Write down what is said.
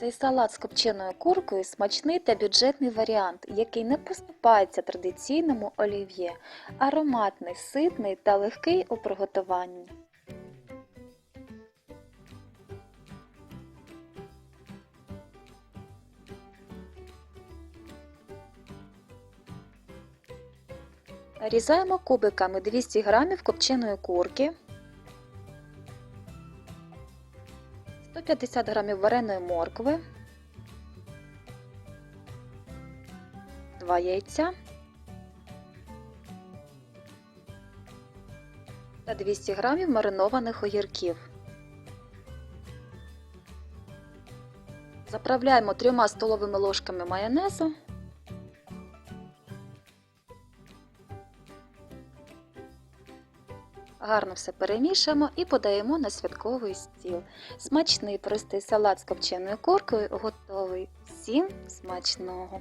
Цей салат з копченою куркою смачний та бюджетний варіант, який не поступається традиційному олів'є, ароматний, ситний та легкий у приготуванні. Нарізаємо кубиками 200 г копченої курки, 150 грамів вареної моркви, 2 яйця та 200 грамів маринованих огірків. Заправляємо трьома столовими ложками майонезу. Гарно все перемішаємо і подаємо на святковий стіл. Смачний простий салат з копченою куркою готовий. Всім смачного!